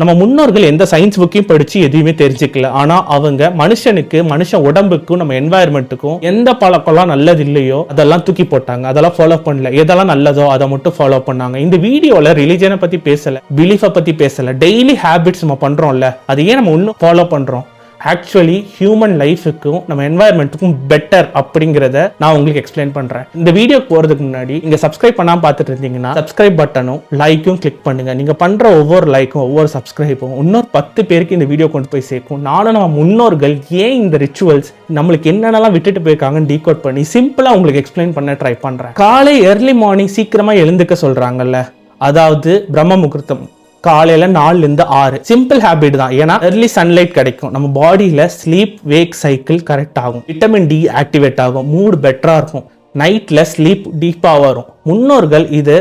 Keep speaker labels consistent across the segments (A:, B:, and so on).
A: நம்ம முன்னோர்கள் எந்த சயின்ஸ் புக்கையும் படித்து எதையுமே தெரிஞ்சுக்கல. ஆனால் அவங்க மனுஷனுக்கு மனுஷ உடம்புக்கும் நம்ம என்வாயர்மெண்ட்டுக்கும் எந்த பழக்கம்லாம் நல்லது இல்லையோ அதெல்லாம் தூக்கி போட்டாங்க. அதெல்லாம் ஃபாலோ பண்ணல. எதெல்லாம் நல்லதோ அதை மட்டும் ஃபாலோ பண்ணாங்க. இந்த வீடியோவில் ரிலிஜனை பற்றி பேசலை பிலீஃபை பற்றி பேசலை. டெய்லி ஹேபிட்ஸ் நம்ம பண்ணுறோம்ல அது ஏன் நம்ம இன்னும் ஃபாலோ பண்ணுறோம் ஆக்சுவலி ஹியூமன் லைஃபுக்கும் நம்ம என்வாயர்மெண்ட்டுக்கும் பெட்டர் அப்படிங்கிறத நான் உங்களுக்கு எக்ஸ்பிளைன் பண்ணுறேன் இந்த வீடியோ போகிறதுக்கு முன்னாடி நீங்கள் சப்ஸ்கிரைப் பண்ணாமல் பார்த்துட்டு இருந்தீங்கன்னா சப்ஸ்கிரைப் பட்டனும் லைக்கும் கிளிக் பண்ணுங்கள் நீங்கள் பண்ணுற ஒவ்வொரு லைக்கும் ஒவ்வொரு சப்ஸ்கிரைப்பும் இன்னொரு பத்து பேருக்கு இந்த வீடியோ கொண்டு போய் சேர்க்கும். நானும் நம்ம முன்னோர்கள் ஏன் இந்த ரிச்சுவல்ஸ் நம்மளுக்கு என்னென்னலாம் விட்டுட்டு போயிருக்காங்கன்னு டீகோட் பண்ணி சிம்பிளாக உங்களுக்கு எக்ஸ்பிளைன் பண்ண ட்ரை பண்ணுறேன் காலை ஏர்லி மார்னிங் சீக்கிரமாக எழுந்துக்க சொல்கிறாங்கல்ல அதாவது பிரம்ம முகூர்த்தம். காலையில் நாலுலேருந்து ஆறு. சிம்பிள் ஹேபிட் தான். ஏன்னா எர்லி சன்லைட் கிடைக்கும். நம்ம பாடியில் ஸ்லீப் வேக் சைக்கிள் கரெக்ட் ஆகும். விட்டமின் டி ஆக்டிவேட் ஆகும். மூடு பெட்டராக இருக்கும். நைட்டில் ஸ்லீப் டீப்பாக வரும். முன்னோர்கள் இது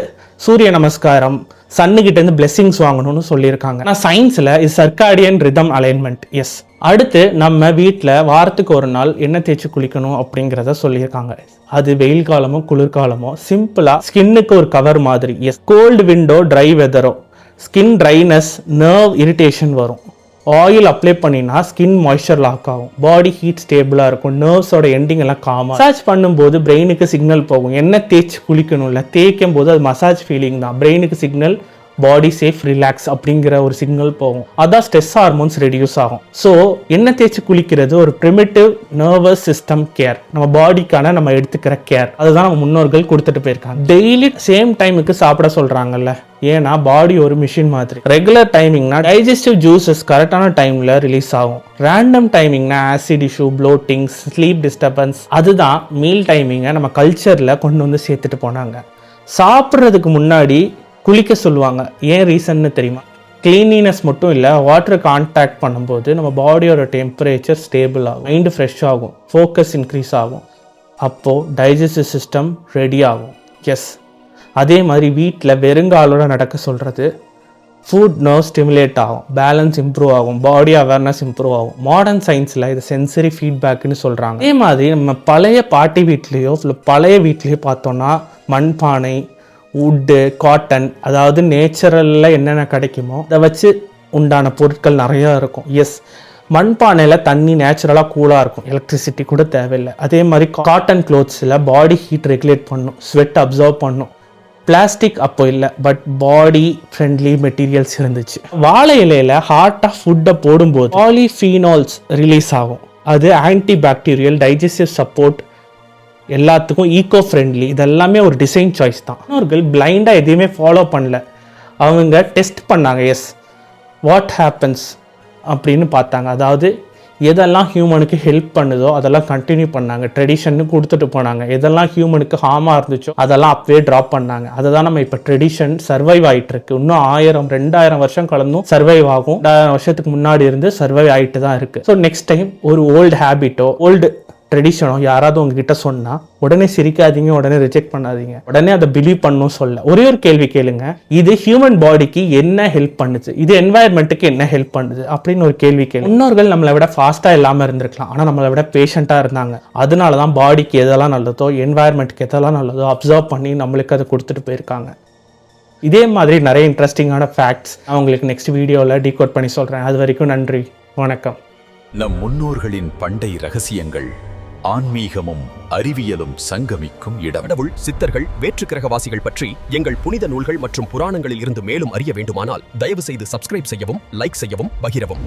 A: சூரிய நமஸ்காரம் சன்னுகிட்ட இருந்து பிளெஸிங்ஸ் வாங்கணும்னு சொல்லியிருக்காங்க. ஆனால் சயின்ஸில் இது சர்க்காடியன் ரிதம் அலைன்மெண்ட் எஸ் அடுத்து நம்ம வீட்டில் வாரத்துக்கு ஒரு நாள் எண்ணெய் தேய்ச்சி குளிக்கணும் அப்படிங்கிறத சொல்லியிருக்காங்க. அது வெயில் காலமோ குளிர்காலமோ சிம்பிளாக ஸ்கின்னுக்கு ஒரு கவர் மாதிரி. எஸ் கோல்டு விண்டோ ட்ரை வெதரோ ஸ்கின் ட்ரைனஸ் நர்வ் இரிட்டேஷன் வரும். ஆயில் அப்ளை பண்ணினா ஸ்கின் மாய்ஸ்சர் லாக் ஆகும். பாடி ஹீட் ஸ்டேபிளாக இருக்கும். நர்வ்ஸோட எண்டிங் எல்லாம் காமா மசாஜ் பண்ணும்போது பிரெயினுக்கு சிக்னல் போகும். என்ன தேய்ச்சி குளிக்கணும்ல. தேய்க்கும் போது அது மசாஜ் ஃபீலிங் தான். பிரெயினுக்கு சிக்னல் பாடி சேஃப் ரிலாக்ஸ் அப்படிங்கிற ஒரு சிக்னல் போகும். அதான் ஸ்ட்ரெஸ் ஹார்மோன்ஸ் ரெடியூஸ் ஆகும். ஸோ எண்ணெய் தேய்ச்சி குளிக்கிறது ஒரு ப்ரிமிட்டிவ் நர்வஸ் சிஸ்டம் கேர் நம்ம பாடிக்கான நம்ம எடுத்துக்கிற கேர் அதுதான் நம்ம முன்னோர்கள் கொடுத்துட்டு போயிருக்காங்க. டெய்லி சேம் டைமுக்கு சாப்பிட சொல்கிறாங்கல்ல ஏன்னா பாடி ஒரு மிஷின் மாதிரி. ரெகுலர் டைமிங்னா டைஜஸ்டிவ் ஜூஸஸ் கரெக்டான டைமில் ரிலீஸ் ஆகும். Random டைமிங்னா acid issue bloating sleep disturbance அதுதான் மீல் டைமிங்கை நம்ம கல்ச்சரில் கொண்டு வந்து சேர்த்துட்டு போனாங்க. சாப்பிட்றதுக்கு முன்னாடி குளிக்க சொல்லுவாங்க. ஏன் ரீசன்னு தெரியுமா? க்ளீனினஸ் மட்டும் இல்லை வாட்டர் கான்டாக்ட் பண்ணும்போது நம்ம பாடியோட டெம்பரேச்சர் ஸ்டேபிள் ஆகும். மைண்டு ஃப்ரெஷ் ஆகும். ஃபோக்கஸ் இன்க்ரீஸ் ஆகும். அப்போது டைஜஸ்டிவ் சிஸ்டம் ரெடி ஆகும். எஸ் அதே மாதிரி வீட்டில் வெறுங்காலோட நடக்க சொல்கிறது ஃபுட் நர்வ் ஸ்டிமுலேட் ஆகும். பேலன்ஸ் இம்ப்ரூவ் ஆகும். பாடி அவேர்னஸ் இம்ப்ரூவ் ஆகும். மாடர்ன் சயின்ஸில் இது சென்சரி ஃபீட்பேக்குன்னு சொல்கிறாங்க அதே மாதிரி நம்ம பழைய பாட்டி வீட்லேயோ இல்லை பழைய வீட்லேயோ பார்த்தோன்னா மண்பானை வுட்டு காட்டன் அதாவது நேச்சுரலில் என்னென்ன கிடைக்குமோ அதை வச்சு உண்டான பொருட்கள் நிறையா இருக்கும். எஸ் மண்பானையில் தண்ணி நேச்சுரலாக கூலாக இருக்கும். எலக்ட்ரிசிட்டி கூட தேவையில்லை. அதே மாதிரி காட்டன் க்ளோத்ஸில் பாடி ஹீட் ரெகுலேட் பண்ணும். ஸ்வெட் அப்சர்வ் பண்ணும். பிளாஸ்டிக் அப்போ இல்லை பட் பாடி ஃப்ரெண்ட்லி மெட்டீரியல்ஸ் இருந்துச்சு. வாழை இலையில் ஹார்ட்டாக ஃபுட்டை போடும்போது பாலிஃபீனால்ஸ் ரிலீஸ் ஆகும். அது ஆன்டி பாக்டீரியல் டைஜஸ்டிவ் சப்போர்ட் எல்லாத்துக்கும் ஈகோ ஃப்ரெண்ட்லி இதெல்லாமே ஒரு டிசைன் சாய்ஸ் தான். அவர்கள் பிளைண்டாக எதையுமே ஃபாலோ பண்ணல. அவங்க டெஸ்ட் பண்ணாங்க எஸ் வாட் ஹேப்பன்ஸ் அப்படின்னு பார்த்தாங்க. அதாவது எதெல்லாம் ஹியூமனுக்கு ஹெல்ப் பண்ணுதோ அதெல்லாம் கண்டினியூ பண்ணாங்க. ட்ரெடிஷன்னு கொடுத்துட்டு போனாங்க. எதெல்லாம் ஹியூமனுக்கு ஹார்மாக இருந்துச்சோ அதெல்லாம் அப்பவே ட்ராப் பண்ணாங்க. அதை தான் நம்ம இப்போ ட்ரெடிஷன் சர்வைவ் ஆகிட்டு இருக்கு இன்னும் ஆயிரம் ரெண்டாயிரம் வருஷம் கலந்தும் சர்வைவ் ஆகும். ரெண்டாயிரம் வருஷத்துக்கு முன்னாடி இருந்து சர்வைவ் ஆகிட்டு தான் இருக்கு. ஸோ நெக்ஸ்ட் டைம் ஒரு ஓல்டு ஹேபிட்டோ ஓல்டு ட்ரெடிஷனோ யாராவது உங்ககிட்ட சொன்னால் உடனே சிரிக்காதீங்க உடனே ரிஜெக்ட் பண்ணாதீங்க. உடனே அதை பிலீவ் பண்ணும் சொல்ல. ஒரே ஒரு கேள்வி கேளுங்க. இது ஹியூமன் பாடிக்கு என்ன ஹெல்ப் பண்ணுது இது என்வாயர்மெண்ட்டுக்கு என்ன ஹெல்ப் பண்ணுது அப்படின்னு ஒரு கேள்வி கேளு. முன்னோர்கள் நம்மளை விட ஃபாஸ்ட்டாக இல்லாமல் இருந்திருக்கலாம். ஆனால் நம்மளை விட பேஷண்ட்டாக இருந்தாங்க. அதனால தான் பாடிக்கு எதெல்லாம் நல்லதோ என்வாயர்மெண்ட்டுக்கு எதெல்லாம் நல்லதோ அப்சர்வ் பண்ணி நம்மளுக்கு அதை கொடுத்துட்டு போயிருக்காங்க. இதே மாதிரி நிறைய இன்ட்ரெஸ்டிங்கான ஃபேக்ட்ஸ் நான் உங்களுக்கு நெக்ஸ்ட் வீடியோவில் டீகோட் பண்ணி சொல்கிறேன் அது வரைக்கும் நன்றி. வணக்கம்.
B: நம் முன்னோர்களின் பண்டை ரகசியங்கள் ஆன்மீகமும் அறிவியலும் சங்கமிக்கும் இடம்.
C: கடவுள் சித்தர்கள் வேற்றுக்கிரகவாசிகள் பற்றி எங்கள் புனித நூல்கள் மற்றும் புராணங்களில் இருந்து மேலும் அறிய வேண்டுமானால் தயவு செய்து சப்ஸ்கிரைப் செய்யவும் லைக் செய்யவும் பகிரவும்.